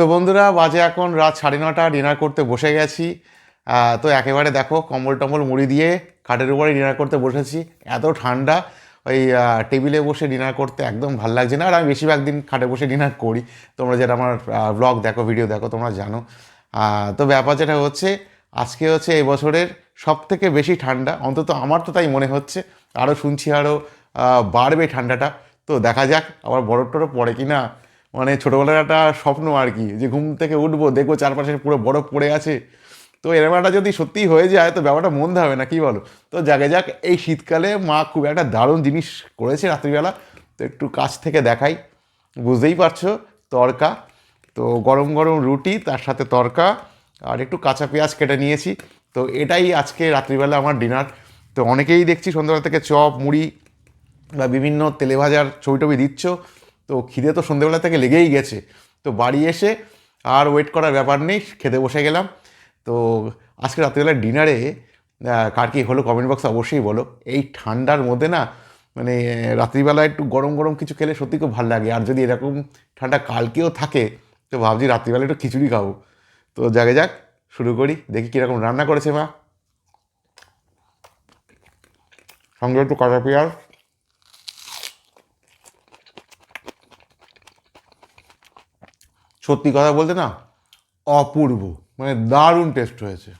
তো বন্ধুরা, বাজে এখন রাত সাড়ে নটা ডিনার করতে বসে গেছি। তো একেবারে দেখো, কম্বল টম্বল মুড়ি দিয়ে খাটের উপরে ডিনার করতে বসেছি। এত ঠান্ডা, ওই টেবিলে বসে ডিনার করতে একদম ভালো লাগছে না। আর আমি বেশিরভাগ দিন খাটে বসে ডিনার করি। তোমরা যেটা আমার ব্লগ দেখো ভিডিও দেখো, তোমরা জানো। তো ব্যাপার যেটা হচ্ছে, আজকে হচ্ছে এই বছরের সব থেকে বেশি ঠান্ডা, অন্তত আমার তো তাই মনে হচ্ছে আরও শুনছি আরও বাড়বে ঠান্ডাটা। তো দেখা যাক, আবার বরফ টরফ পড়ে কি না মানে ছোটোবেলার একটা স্বপ্ন আর কি, যে ঘুম থেকে উঠবো, দেখব চারপাশে পুরো বরফ পড়ে আছে। তো এরকম একটা যদি সত্যি হয়ে যায়, তো ব্যাপারটা মন্দ হবে না, কি বলো? তো যাকে যাক, এই শীতকালে মা খুব একটা দারুণ জিনিস করেছে রাত্রিবেলা। তো একটু কাছ থেকে দেখাই। বুঝতেই পারছ, তরকা। তো গরম গরম রুটি, তার সাথে তরকা, আর একটু কাঁচা পেঁয়াজ কেটে নিয়েছি। তো এটাই আজকে রাত্রিবেলা আমার ডিনার। তো অনেকেই দেখছি সন্ধ্যাবেলা থেকে চপ, মুড়ি বা বিভিন্ন তেলে ভাজার ছবি টবি দিচ্ছ। তো খিদে তো সন্ধ্যেবেলা থেকে লেগেই গেছে। তো বাড়ি এসে আর ওয়েট করার ব্যাপার নেই, খেতে বসে গেলাম। তো আজকে রাত্রিবেলা ডিনারে কার কি হলো কমেন্ট বক্সে অবশ্যই বলো। এই ঠান্ডার মধ্যে না মানে রাত্রিবেলা একটু গরম গরম কিছু খেলে সত্যি খুব ভালো লাগে। আর যদি এরকম ঠান্ডা কালকেও থাকে, তো ভাবছি রাত্রিবেলা একটু খিচুড়ি খাব। তো যাকে যাক, শুরু করি, দেখি কীরকম রান্না করেছে মা। সঙ্গে একটু কাঁচা পেঁয়াজ। সত্যি কথা বলতে না অপূর্ব মানে দারুণ টেস্ট হয়েছে।